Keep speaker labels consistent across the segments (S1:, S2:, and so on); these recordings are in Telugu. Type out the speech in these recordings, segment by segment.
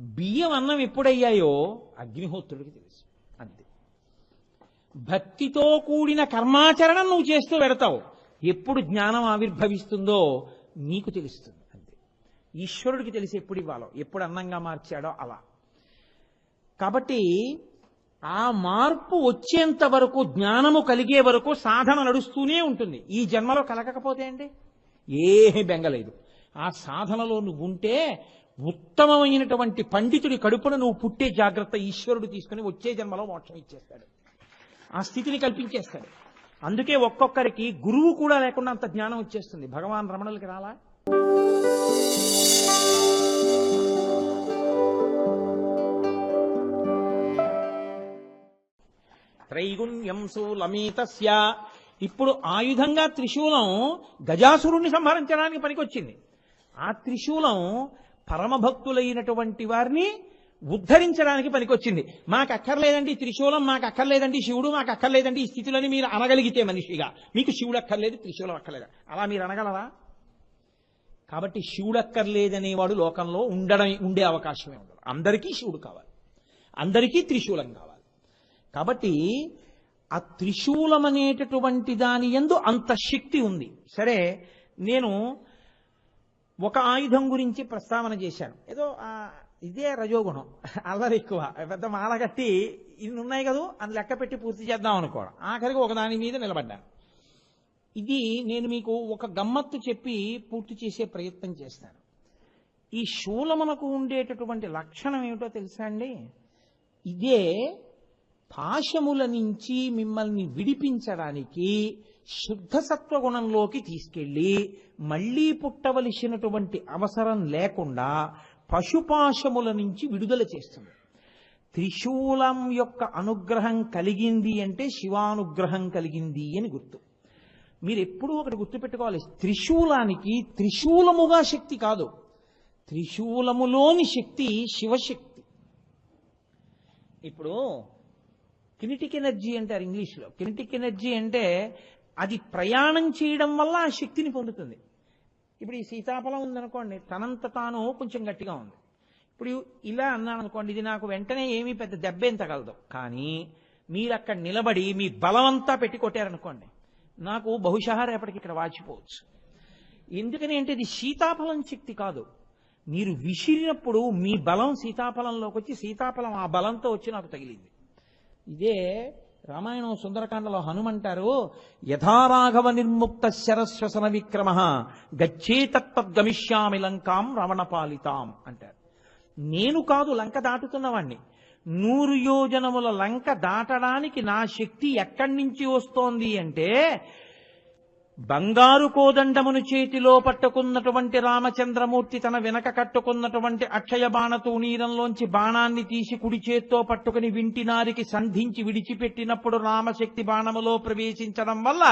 S1: బియ్యం అన్నం ఎప్పుడయ్యాయో అగ్నిహోత్రుడికి తెలుసు. అంతే. భక్తితో కూడిన కర్మాచరణ నువ్వు చేస్తూ పెడతావు ఎప్పుడు జ్ఞానం ఆవిర్భవిస్తుందో నీకు తెలుస్తుంది. అంతే. ఈశ్వరుడికి తెలిసి ఎప్పుడు ఇవ్వాలో ఎప్పుడు అన్నంగా మార్చాడో అలా. కాబట్టి ఆ మార్పు వచ్చేంత వరకు జ్ఞానము కలిగే వరకు సాధన నడుస్తూనే ఉంటుంది. ఈ జన్మలో కలగకపోతే అండి ఏమీ బెంగలేదు. ఆ సాధనలో నువ్వు ఉంటే ఉత్తమమైనటువంటి పండితుడి కడుపున నువ్వు పుట్టే జాగ్రత్త ఈశ్వరుడు తీసుకుని వచ్చే జన్మలో మోక్షం ఇచ్చేస్తాడు. ఆ స్థితిని కల్పించేస్తాడు. అందుకే ఒక్కొక్కరికి గురువు కూడా లేకుండా అంత జ్ఞానం వచ్చేస్తుంది. భగవాన్ రమణులకి రాలా? త్రైగుణ్యం సూలమీతస్య. ఇప్పుడు ఆయుధంగా త్రిశూలం గజాసురుణ్ణి సంహరించడానికి పనికొచ్చింది. ఆ త్రిశూలం పరమభక్తులైనటువంటి వారిని ఉద్ధరించడానికి పనికొచ్చింది. మాకు అక్కర్లేదండి త్రిశూలం మాకు అక్కర్లేదండి శివుడు మాకు అక్కర్లేదండి ఈ స్థితిలోని మీరు అనగలిగితే మనిషిగా. మీకు శివుడు అక్కర్లేదు త్రిశూలం అక్కర్లేదు? అలా మీరు అనగలరా? కాబట్టి శివుడు అక్కర్లేదనేవాడు లోకంలో ఉండడం ఉండే అవకాశమే ఉండదు. అందరికీ శివుడు కావాలి. అందరికీ త్రిశూలం కావాలి. కాబట్టి ఆ త్రిశూలం అనేటటువంటి దాని ఎందు అంత శక్తి ఉంది. సరే నేను ఒక ఆయుధం గురించి ప్రస్తావన చేశాను ఏదో ఇదే రజోగుణం. అల్లరి ఎక్కువ. పెద్ద మాల కట్టి ఇన్ని ఉన్నాయి కదా? అని లెక్క పెట్టి పూర్తి చేద్దాం అనుకోవడం. ఆఖరికి ఒక దాని మీద నిలబడ్డాను. ఇది నేను మీకు ఒక గమ్మత్తు చెప్పి పూర్తి చేసే ప్రయత్నం చేస్తాను. ఈ శూలమునకు ఉండేటటువంటి లక్షణం ఏమిటో తెలుసా అండి? ఇదే పాశముల నుంచి మిమ్మల్ని విడిపించడానికి శుద్ధ సత్వగుణంలోకి తీసుకెళ్ళి మళ్ళీ పుట్టవలసినటువంటి అవసరం లేకుండా పశుపాశముల నుంచి విడుదల చేస్తుంది. త్రిశూలం యొక్క అనుగ్రహం కలిగింది అంటే శివానుగ్రహం కలిగింది అని గుర్తు. మీరు ఎప్పుడూ ఒకటి గుర్తుపెట్టుకోవాలి. త్రిశూలానికి త్రిశూలముగా శక్తి కాదు. త్రిశూలములోని శక్తి శివశక్తి. ఇప్పుడు కినిటిక్ ఎనర్జీ అంటారు ఇంగ్లీష్లో. కినిటిక్ ఎనర్జీ అంటే అది ప్రయాణం చేయడం వల్ల ఆ శక్తిని పొందుతుంది. ఇప్పుడు ఈ సీతాఫలం ఉందనుకోండి తనంత తాను కొంచెం గట్టిగా ఉంది. ఇప్పుడు ఇలా అన్నాను అనుకోండి ఇది నాకు వెంటనే ఏమీ పెద్ద దెబ్బేం తగలదు. కానీ మీరు అక్కడ నిలబడి మీ బలమంతా పెట్టి కొట్టారనుకోండి నాకు బహుశా రేపటికి ఇక్కడ వాచిపోవచ్చు. ఎందుకని అంటే ఇది సీతాఫలం శక్తి కాదు. మీరు విసిరినప్పుడు మీ బలం సీతాఫలంలోకి వచ్చి సీతాఫలం ఆ బలంతో వచ్చి నాకు తగిలింది. ఇదే రామాయణం సుందరకాండలో హనుమంటారు యథారాఘవ నిర్ముక్త శరశ్వసన విక్రమ గచ్చేతత్వద్గమిష్యామి లంకాం రమణపాలితాం అంటారు. నేను కాదు లంక దాటుతున్నవాణ్ణి. నూరు యోజనముల లంక దాటడానికి నా శక్తి ఎక్కడి నుంచి వస్తోంది అంటే బంగారు కోదండమును చేతిలో పట్టుకున్నటువంటి రామచంద్రమూర్తి తన వెనక కట్టుకున్నటువంటి అక్షయ బాణతో నీరంలోంచి బాణాన్ని తీసి కుడి చేత్తో పట్టుకుని వింటినారికి సంధించి విడిచిపెట్టినప్పుడు రామశక్తి బాణములో ప్రవేశించడం వల్ల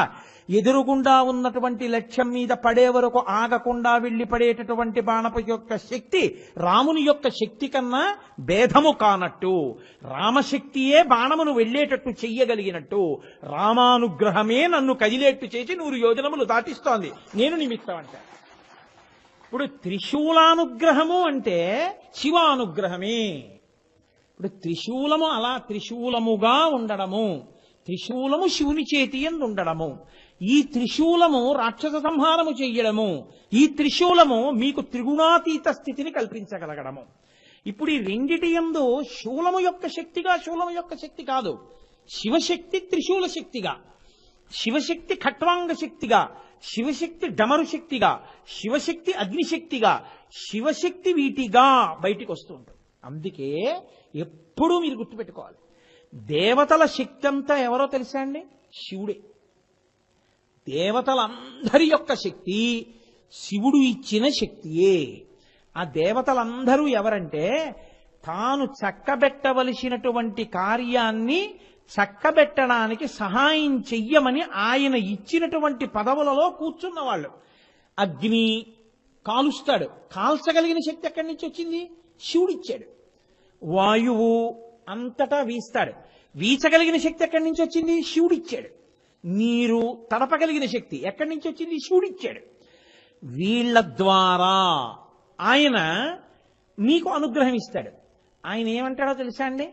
S1: ఎదురుగుండా ఉన్నటువంటి లక్ష్యం మీద పడే వరకు ఆగకుండా వెళ్ళి పడేటటువంటి బాణపు యొక్క శక్తి రాముని యొక్క శక్తి కన్నా భేదము కానట్టు. రామశక్తియే బాణమును వెళ్ళేటట్టు చెయ్యగలిగినట్టు. రామానుగ్రహమే నన్ను కదిలేట్టు చేసి నూరు యోజనములు దాటిస్తోంది. నేను నిమిత్తం అంట ఇప్పుడు త్రిశూలానుగ్రహము అంటే శివానుగ్రహమే. ఇప్పుడు త్రిశూలము అలా త్రిశూలముగా ఉండడము. త్రిశూలము శివుని చేతి ఎందు ఉండడము ఈ త్రిశూలము రాక్షస సంహారము చెయ్యడము. ఈ త్రిశూలము మీకు త్రిగుణాతీత స్థితిని కల్పించగలగడము. ఇప్పుడు ఈ రెండిటి ఎందు శూలము యొక్క శక్తిగా శూలము యొక్క శక్తి కాదు. శివశక్తి త్రిశూల శక్తిగా. శివశక్తి ఖట్వాంగ శక్తిగా శివశక్తి డమరు శక్తిగా శివశక్తి అగ్నిశక్తిగా శివశక్తి వీటిగా బయటికి వస్తూ ఉంటుంది. అందుకే ఎప్పుడూ మీరు గుర్తుపెట్టుకోవాలి. దేవతల శక్తి అంతా ఎవరో తెలుసా అండి? శివుడే. దేవతలందరి యొక్క శక్తి శివుడు ఇచ్చిన శక్తియే. ఆ దేవతలందరూ ఎవరంటే తాను చక్కబెట్టవలసినటువంటి కార్యాన్ని చక్కబెట్టడానికి సహాయం చెయ్యమని ఆయన ఇచ్చినటువంటి పదవులలో కూర్చున్న వాళ్ళు అగ్ని కాలుస్తాడు. కాల్చగలిగిన శక్తి ఎక్కడి నుంచి వచ్చింది? శివుడిచ్చాడు. వాయువు అంతటా వీస్తాడు. వీచగలిగిన శక్తి ఎక్కడి నుంచి వచ్చింది? శివుడిచ్చాడు. నీరు తడపగలిగిన శక్తి ఎక్కడి నుంచి వచ్చింది? శివుడిచ్చాడు. వీళ్ళ ద్వారా ఆయన మీకు అనుగ్రహం ఇస్తాడు. ఆయన ఏమంటాడో తెలుసా అండి?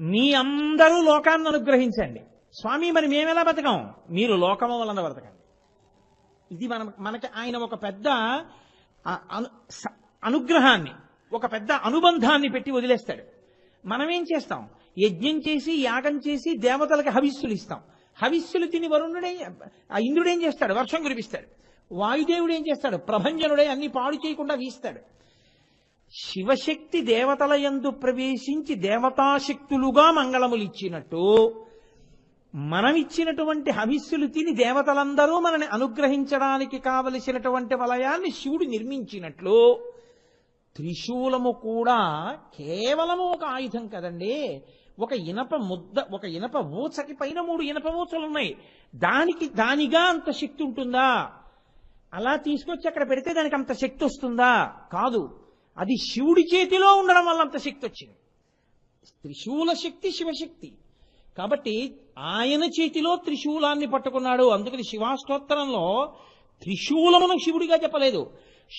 S1: మీ అందరూ లోకాన్ని అనుగ్రహించండి. స్వామి మరి మేమెలా బతకం? మీరు లోకము వలన బతకండి. ఇది మన మనకి ఆయన ఒక పెద్ద అను- అనుగ్రహాన్ని ఒక పెద్ద అనుబంధాన్ని పెట్టి వదిలేస్తాడు. మనం ఏం చేస్తాం? యజ్ఞం చేసి యాగం చేసి దేవతలకు హవిస్సులు ఇస్తాం. హవిస్సులు తిని వరుణుడే ఆ ఇంద్రుడేం చేస్తాడు? వర్షం కురిపిస్తాడు. వాయుదేవుడు ఏం చేస్తాడు? ప్రభంజనుడే అన్ని పాడు చేయకుండా వీస్తాడు. శివశక్తి దేవతల యందు ప్రవేశించి దేవతాశక్తులుగా మంగళములు ఇచ్చినట్టు మనం ఇచ్చినటువంటి హవిస్సులు తిని దేవతలందరూ మనని అనుగ్రహించడానికి కావలసినటువంటి వలయాన్ని శివుడు నిర్మించినట్లు త్రిశూలము కూడా కేవలము ఒక ఆయుధం కదండి. ఒక ఇనప ముద్ద ఒక ఇనప ఊచకి పైన మూడు ఇనప ఊచలు ఉన్నాయి దానికి దానిగా అంత శక్తి ఉంటుందా? అలా తీసుకొచ్చి అక్కడ పెడితే దానికి అంత శక్తి వస్తుందా? కాదు. అది శివుడి చేతిలో ఉండడం వల్ల అంత శక్తి వచ్చింది. త్రిశూల శక్తి శివశక్తి. కాబట్టి ఆయన చేతిలో త్రిశూలాన్ని పట్టుకున్నాడు. అందుకని శివాష్టోత్తరంలో త్రిశూలమును శివుడిగా చెప్పలేదు.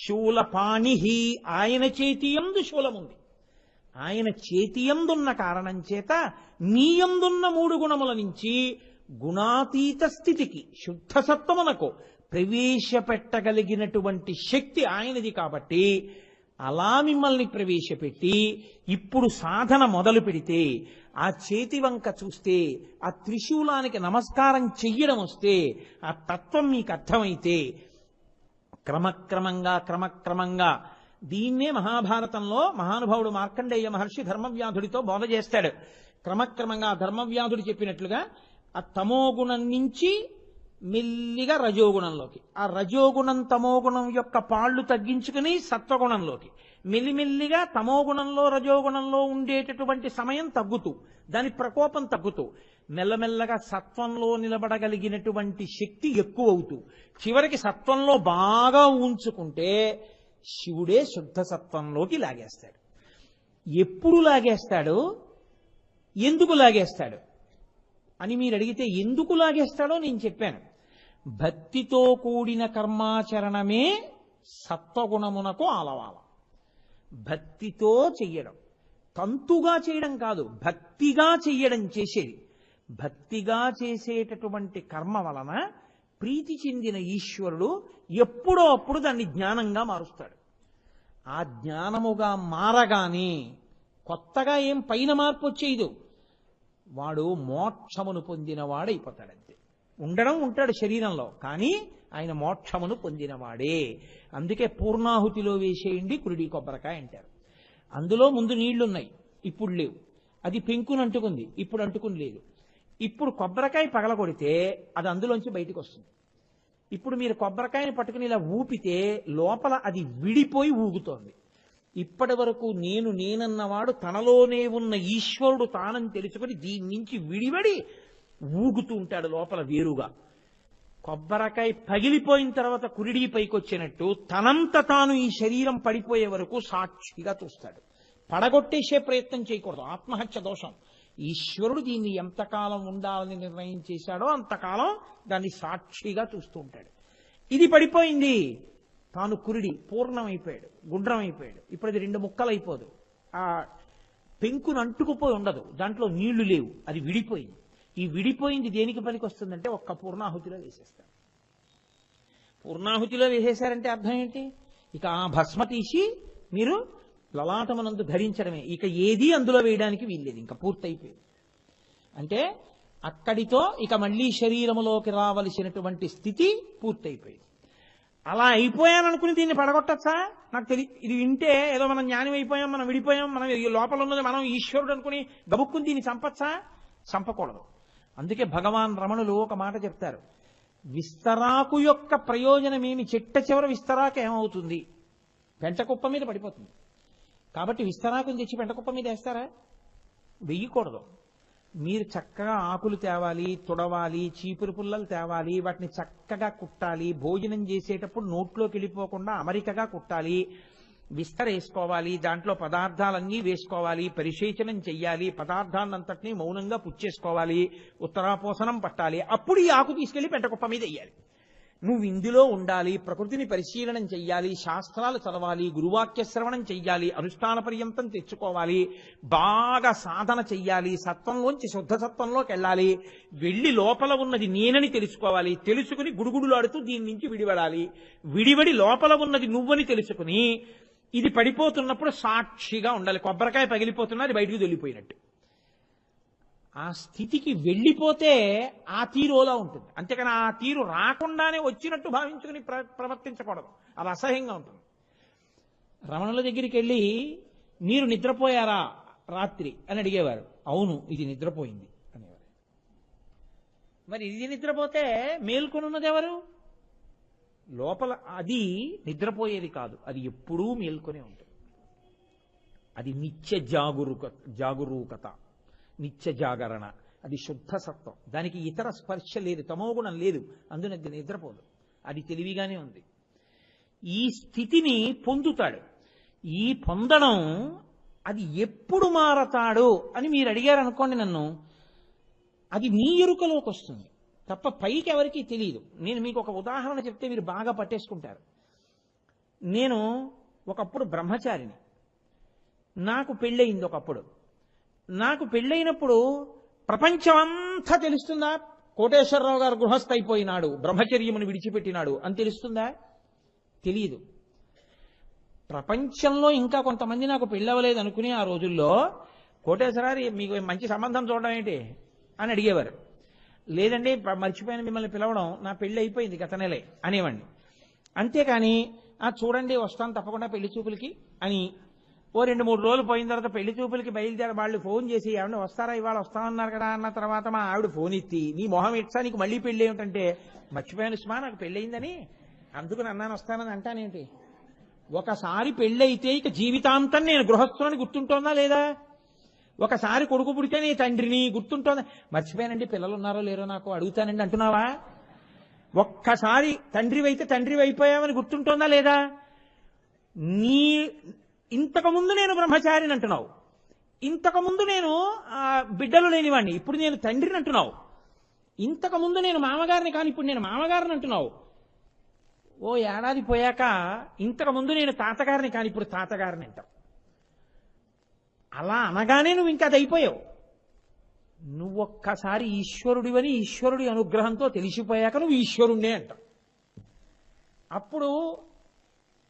S1: శూలపాణిహి ఆయన చేతియందు శూలముంది. ఆయన చేతియందున్న కారణం చేత నీయందున్న మూడు గుణముల నుంచి గుణాతీత స్థితికి శుద్ధ సత్వమునకు ప్రవేశపెట్టగలిగినటువంటి శక్తి ఆయనది కాబట్టి అలా మిమ్మల్ని ప్రవేశపెట్టి ఇప్పుడు సాధన మొదలు పెడితే ఆ చేతి వంక చూస్తే ఆ త్రిశూలానికి నమస్కారం చెయ్యడం వస్తే ఆ తత్వం మీకు అర్థమైతే క్రమక్రమంగా క్రమక్రమంగా దీన్నే మహాభారతంలో మహానుభావుడు మార్కండేయ మహర్షి ధర్మవ్యాధుడితో బోధ చేస్తాడు. క్రమక్రమంగా ధర్మవ్యాధుడు చెప్పినట్లుగా ఆ తమోగుణం నుంచి మెల్లిగా రజోగుణంలోకి. ఆ రజోగుణం తమోగుణం యొక్క పాళ్ళు తగ్గించుకుని సత్వగుణంలోకి. మెల్లిమెల్లిగా తమోగుణంలో రజోగుణంలో ఉండేటటువంటి సమయం తగ్గుతూ దాని ప్రకోపం తగ్గుతూ మెల్లమెల్లగా సత్వంలో నిలబడగలిగినటువంటి శక్తి ఎక్కువ అవుతూ చివరికి సత్వంలో బాగా ఉంచుకుంటే శివుడే శుద్ధ సత్వంలోకి లాగేస్తాడు. ఎప్పుడు లాగేస్తాడు? ఎందుకు లాగేస్తాడు? అని మీరు అడిగితే ఎందుకు లాగేస్తాడో నేను చెప్పాను. భక్తితో కూడిన కర్మాచరణమే సత్వగుణమునకు ఆలవాల. భక్తితో చెయ్యడం. తంతుగా చేయడం కాదు భక్తిగా చెయ్యడం చేసేది. భక్తిగా చేసేటటువంటి కర్మ వలన ప్రీతి చెందిన ఈశ్వరుడు ఎప్పుడో అప్పుడు దాన్ని జ్ఞానంగా మారుస్తాడు. ఆ జ్ఞానముగా మారగానే కొత్తగా ఏం పైన మార్పు వచ్చేయదు. వాడు మోక్షమును పొందిన వాడైపోతాడు ఉండడం ఉంటాడు శరీరంలో కానీ ఆయన మోక్షమును పొందినవాడే. అందుకే పూర్ణాహుతిలో వేసేయండి కురిడి కొబ్బరికాయ అంటారు. అందులో ముందు నీళ్ళున్నాయి ఇప్పుడు లేవు. అది పెంకును అంటుకుంది ఇప్పుడు అంటుకుని లేదు. ఇప్పుడు కొబ్బరికాయ పగలగొడితే అది అందులోంచి బయటికి వస్తుంది. ఇప్పుడు మీరు కొబ్బరికాయని పట్టుకుని ఇలా ఊపితే లోపల అది విడిపోయి ఊగుతోంది. ఇప్పటి వరకు నేను నేనన్నవాడు తనలోనే ఉన్న ఈశ్వరుడు తానని తెలుసుకొని దీని నుంచి విడివడి ఊగుతూ ఉంటాడు లోపల వేరుగా. కొబ్బరికాయ పగిలిపోయిన తర్వాత కురిడి పైకి వచ్చినట్టు తనంత తాను ఈ శరీరం పడిపోయే వరకు సాక్షిగా చూస్తాడు. పడగొట్టేసే ప్రయత్నం చేయకూడదు. ఆత్మహత్య దోషం. ఈశ్వరుడు దీన్ని ఎంతకాలం ఉండాలని నిర్ణయం చేశాడో అంతకాలం దాన్ని సాక్షిగా చూస్తూ ఉంటాడు. ఇది పడిపోయింది. తాను కురిడి పూర్ణమైపోయాడు గుండ్రం అయిపోయాడు ఇప్పుడు అది రెండు ముక్కలు అయిపోదు ఆ పెంకును అంటుకుపోయి ఉండదు. దాంట్లో నీళ్ళు లేవు. అది విడిపోయింది. ఈ విడిపోయింది దేనికి పనికి వస్తుందంటే ఒక్క పూర్ణాహుతిలో వేసేస్తారు పూర్ణాహుతిలో వేసేశారంటే అర్థం ఏంటి? ఇక ఆ భస్మ తీసి మీరు లలాటమనందు ధరించడమే. ఇక ఏది అందులో వేయడానికి వీల్లేదు ఇంకా పూర్తయిపోయింది. అంటే అక్కడితో ఇక మళ్ళీ శరీరములోకి రావలసినటువంటి స్థితి పూర్తయిపోయింది. అలా అయిపోయాననుకుని దీన్ని పడగొట్టచ్చా? నాకు తెలి ఇది వింటే ఏదో మనం జ్ఞానం అయిపోయాం మనం విడిపోయాం మనం లోపల ఉన్నది మనం ఈశ్వరుడు అనుకుని గబుక్కుని దీన్ని చంపచ్చా? చంపకూడదు. అందుకే భగవాన్ రమణులు ఒక మాట చెప్తారు. విస్తరాకు యొక్క ప్రయోజనమేమి చిట్ట చివర విస్తరాకు ఏమవుతుంది? పెంటకుప్ప మీద పడిపోతుంది. కాబట్టి విస్తరాకుని తెచ్చి పెంటకుప్ప మీద వేస్తారా? వెయ్యకూడదు మీరు చక్కగా ఆకులు తేవాలి తుడవాలి చీపురు పుల్లలు తేవాలి వాటిని చక్కగా కుట్టాలి భోజనం చేసేటప్పుడు నోట్లోకి వెళ్ళిపోకుండా అమరికగా కుట్టాలి విస్తరేసుకోవాలి దాంట్లో పదార్థాలన్నీ వేసుకోవాలి పరిశేచనం చెయ్యాలి పదార్థాలంతటినీ మౌనంగా పుచ్చేసుకోవాలి ఉత్తరాపోసనం పట్టాలి అప్పుడు ఈ ఆకు తీసుకెళ్ళి పెంటకుప్ప మీద వేయాలి నువ్వు ఇందులో ఉండాలి ప్రకృతిని పరిశీలనం చెయ్యాలి శాస్త్రాలు చదవాలి గురువాక్య శ్రవణం చెయ్యాలి అనుష్ఠాన పర్యంతం తెచ్చుకోవాలి బాగా సాధన చెయ్యాలి సత్వంలోంచి శుద్ధ సత్వంలోకి వెళ్ళాలి వెళ్ళి లోపల ఉన్నది నేనని తెలుసుకోవాలి తెలుసుకుని గుడుగుడులాడుతూ దీని నుంచి విడివడాలి. విడివడి లోపల ఉన్నది నువ్వని తెలుసుకుని ఇది పడిపోతున్నప్పుడు సాక్షిగా ఉండాలి. కొబ్బరికాయ పగిలిపోతున్నా అది బయటికి వెళ్ళిపోయినట్టు ఆ స్థితికి వెళ్ళిపోతే ఆ తీరులా ఉంటుంది. అంతేకాని ఆ తీరు రాకుండానే వచ్చినట్టు భావించుకుని ప్ర ప్రవర్తించకూడదు. అది అసహ్యంగా ఉంటుంది. రమణుల దగ్గరికి వెళ్ళి మీరు నిద్రపోయారా రాత్రి? అని అడిగేవారు. అవును ఇది నిద్రపోయింది అనేవారు. మరి ఇది నిద్రపోతే మేల్కొనున్నది ఎవరు? లోపల అది నిద్రపోయేది కాదు. అది ఎప్పుడూ మేల్కొనే ఉంటుంది. అది నిత్య జాగరూక జాగరూకత నిత్య జాగరణ. అది శుద్ధ సత్వం. దానికి ఇతర స్పర్శ లేదు తమోగుణం లేదు. అందున నిద్రపోదు. అది తెలివిగానే ఉంది. ఈ స్థితిని పొందుతాడు. ఈ పొందడం అది ఎప్పుడు మారతాడు అని మీరు అడిగారు అనుకోండి నన్ను అది మీ ఎరుకలోకి వస్తుంది తప్ప పైకి ఎవరికీ తెలియదు నేను మీకు ఒక ఉదాహరణ చెప్తే మీరు బాగా పట్టేసుకుంటారు. నేను ఒకప్పుడు బ్రహ్మచారిని. నాకు పెళ్ళయింది ఒకప్పుడు. నాకు పెళ్ళైనప్పుడు ప్రపంచమంతా తెలుస్తుందా? కోటేశ్వరరావు గారు గృహస్థ అయిపోయినాడు బ్రహ్మచర్యమును విడిచిపెట్టినాడు అని తెలుస్తుందా? తెలియదు ప్రపంచంలో ఇంకా కొంతమంది నాకు పెళ్ళవలేదు అనుకుని ఆ రోజుల్లో కోటేశ్వరారి మీకు మంచి సంబంధం చూడడం ఏంటి? అని అడిగేవారు. లేదండి మర్చిపోయిన మిమ్మల్ని పిలవడం నా పెళ్ళి అయిపోయింది గత నెలే అనేవాడిని. అంతేకాని ఆ చూడండి వస్తాను తప్పకుండా పెళ్ళి చూపులకి అని ఓ రెండు మూడు రోజులు పోయిన తర్వాత పెళ్ళి చూపులకి బయలుదేరి వాళ్ళు ఫోన్ చేసి ఆవిడ వస్తారా? ఇవాళ వస్తామన్నారు కదా అన్న తర్వాత మా ఆవిడ ఫోన్ ఎత్తి నీ మొహం ఇచ్చా నీకు మళ్ళీ పెళ్ళి ఏమిటంటే మర్చిపోయాను సుమా నాకు పెళ్ళయిందని అందుకు నన్నాను వస్తానని అంటానేంటి? ఒకసారి పెళ్ళైతే ఇక జీవితాంతం నేను గృహస్థులని గుర్తుంటోందా లేదా? ఒకసారి కొడుకు పుడితే నీ తండ్రిని గుర్తుంటోంది. మర్చిపోయానండి పిల్లలు ఉన్నారో లేరో నాకు అడుగుతానండి అంటున్నావా? ఒక్కసారి తండ్రి అయితే తండ్రి అయిపోయావని గుర్తుంటోందా లేదా? నీ ఇంతకుముందు నేను బ్రహ్మచారిని అంటున్నావు. ఇంతకుముందు నేను బిడ్డలు లేనివాడిని ఇప్పుడు నేను తండ్రిని అంటున్నావు. ఇంతకుముందు నేను మామగారిని కానీ ఇప్పుడు నేను మామగారిని అంటున్నావు. ఓ ఏడాది పోయాక ఇంతకుముందు నేను తాతగారిని కానీ ఇప్పుడు తాతగారిని అంటావు. అలా అనగానే నువ్వు ఇంకా అది అయిపోయావు నువ్వు ఒక్కసారి ఈశ్వరుడివని ఈశ్వరుడి అనుగ్రహంతో తెలిసిపోయాక నువ్వు ఈశ్వరుణ్ణే అంటావు. అప్పుడు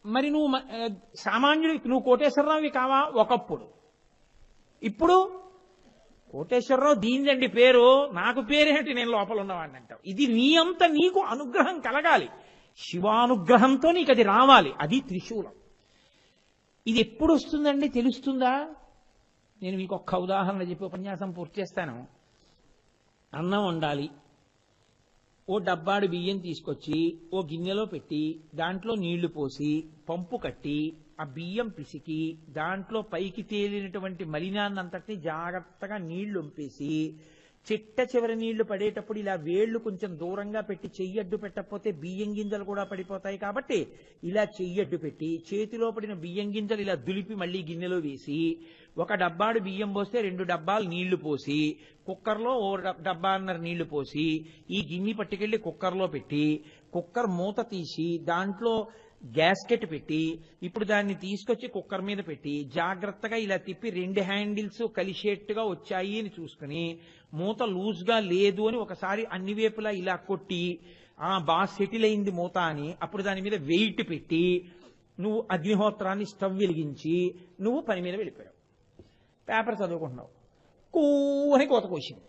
S1: మరి నువ్వు సామాన్యుడు సామాన్యుడి నువ్వు కోటేశ్వరరావు కావా? ఒకప్పుడు. ఇప్పుడు కోటేశ్వరరావు దీనిదండి పేరు నాకు పేరేంటి? నేను లోపల ఉన్నవాడిని అంటావు. ఇది నీ అంత నీకు అనుగ్రహం కలగాలి. శివానుగ్రహంతో నీకు అది రావాలి. అది త్రిశూలం. ఇది ఎప్పుడు వస్తుందండి తెలుస్తుందా? నేను మీకు ఒక్క ఉదాహరణ చెప్పి ఉపన్యాసం పూర్తి చేస్తాను. అన్నం వండాలి. ఓ డబ్బాడు బియ్యం తీసుకొచ్చి ఓ గిన్నెలో పెట్టి దాంట్లో నీళ్ళు పోసి పంపు కట్టి ఆ బియ్యం పిసికి దాంట్లో పైకి తేలినటువంటి మలినాన్నంతటిని జాగ్రత్తగా నీళ్ళు ఉంపేసి చిట్ట చివరి నీళ్ళు పడేటప్పుడు ఇలా వేళ్ళు కొంచెం దూరంగా పెట్టి చెయ్యి అడ్డు పెట్టకపోతే బియ్యం గింజలు కూడా పడిపోతాయి కాబట్టి ఇలా చెయ్యి అడ్డు పెట్టి చేతిలో పడిన బియ్యం గింజలు ఇలా దులిపి మళ్ళీ గిన్నెలో వేసి ఒక డబ్బాడు బియ్యం పోస్తే రెండు డబ్బాలు నీళ్ళు పోసి కుక్కర్లో ఓ డబ్- డబ్బాన్నర నీళ్ళు పోసి ఈ గిన్నె పట్టుకెళ్ళి కుక్కర్లో పెట్టి కుక్కర్ మూత తీసి దాంట్లో గ్యాస్కెట్ పెట్టి ఇప్పుడు దాన్ని తీసుకొచ్చి కుక్కర్ మీద పెట్టి జాగ్రత్తగా ఇలా తిప్పి రెండు హ్యాండిల్స్ కలిసేట్టుగా వచ్చాయి అని చూసుకుని మూత లూజ్గా లేదు అని ఒకసారి అన్ని వైపులా ఇలా కొట్టి ఆ బాగా సెటిల్ అయింది మూత అని అప్పుడు దాని మీద వెయిట్ పెట్టి నువ్వు అగ్నిహోత్రాన్ని స్టవ్ వెలిగించి నువ్వు పని మీద వెళ్ళిపోయావు. పేపర్ చదువుకుంటున్నావు. కూ అని కోత కోసింది.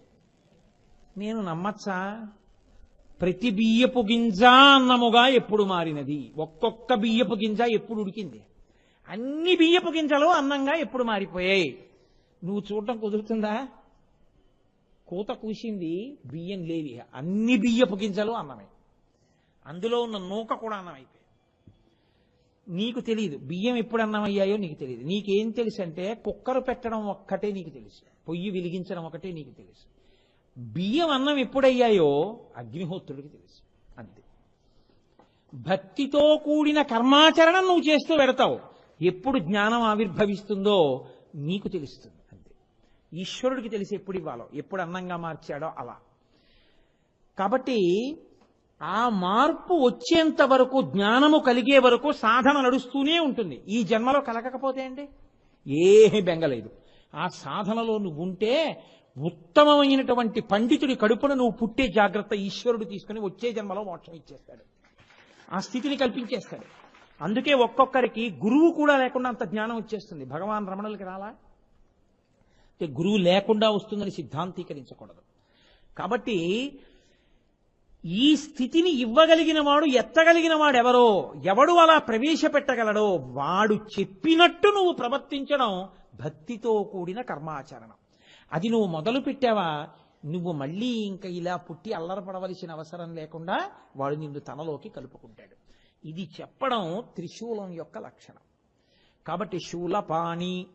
S1: నేను నమ్మచ్చా? ప్రతి బియ్యపు గింజ అన్నముగా ఎప్పుడు మారినది. ఒక్కొక్క బియ్యపు గింజ ఎప్పుడు ఉడికింది? అన్ని బియ్యపు గింజలు అన్నంగా ఎప్పుడు మారిపోయాయి? నువ్వు చూడటం కుదురుతుందా? కూత కూసింది బియ్యం లేవి. అన్ని బియ్యపు గింజలు అన్నమే. అందులో ఉన్న నూక కూడా అన్నం నీకు తెలియదు బియ్యం ఎప్పుడు అన్నం అయ్యాయో నీకు తెలియదు నీకేం తెలుసు అంటే కుక్కరు పెట్టడం ఒక్కటే నీకు తెలుసు. పొయ్యి వెలిగించడం ఒకటే నీకు తెలుసు. బియ్యం అన్నం ఎప్పుడయ్యాయో అగ్నిహోత్రుడికి తెలుసు. అంతే. భక్తితో కూడిన కర్మాచరణం నువ్వు చేస్తూ పెడతావు ఎప్పుడు జ్ఞానం ఆవిర్భవిస్తుందో నీకు తెలుస్తుంది. అంతే. ఈశ్వరుడికి తెలిసి ఎప్పుడు ఇవ్వాలో ఎప్పుడు అన్నంగా మార్చాడో అలా. కాబట్టి ఆ మార్పు వచ్చేంత వరకు జ్ఞానము కలిగే వరకు సాధన నడుస్తూనే ఉంటుంది. ఈ జన్మలో కలగకపోతే అండి ఏమీ బెంగలేదు. ఆ సాధనలో నువ్వు ఉంటే ఉత్తమమైనటువంటి పండితుడి కడుపున నువ్వు పుట్టే జాగ్రత్త ఈశ్వరుడు తీసుకుని వచ్చే జన్మలో మోక్షం ఇచ్చేస్తాడు. ఆ స్థితిని కల్పించేస్తాడు. అందుకే ఒక్కొక్కరికి గురువు కూడా లేకుండా అంత జ్ఞానం వచ్చేస్తుంది. భగవాన్ రమణులకి రాలా? అంటే గురువు లేకుండా వస్తుందని సిద్ధాంతీకరించకూడదు. కాబట్టి ఈ స్థితిని ఇవ్వగలిగిన వాడు ఎత్తగలిగిన వాడు ఎవరో ఎవడు అలా ప్రవేశపెట్టగలడో వాడు చెప్పినట్టు నువ్వు ప్రవర్తించడం భక్తితో కూడిన కర్మాచరణం. అది నువ్వు మొదలు పెట్టావా? నువ్వు మళ్ళీ ఇంకా ఇలా పుట్టి అల్లరపడవలసిన అవసరం లేకుండా వాడు నిన్ను తనలోకి కలుపుకుంటాడు. ఇది చెప్పడం త్రిశూలం యొక్క లక్షణం. కాబట్టి శూలపాణి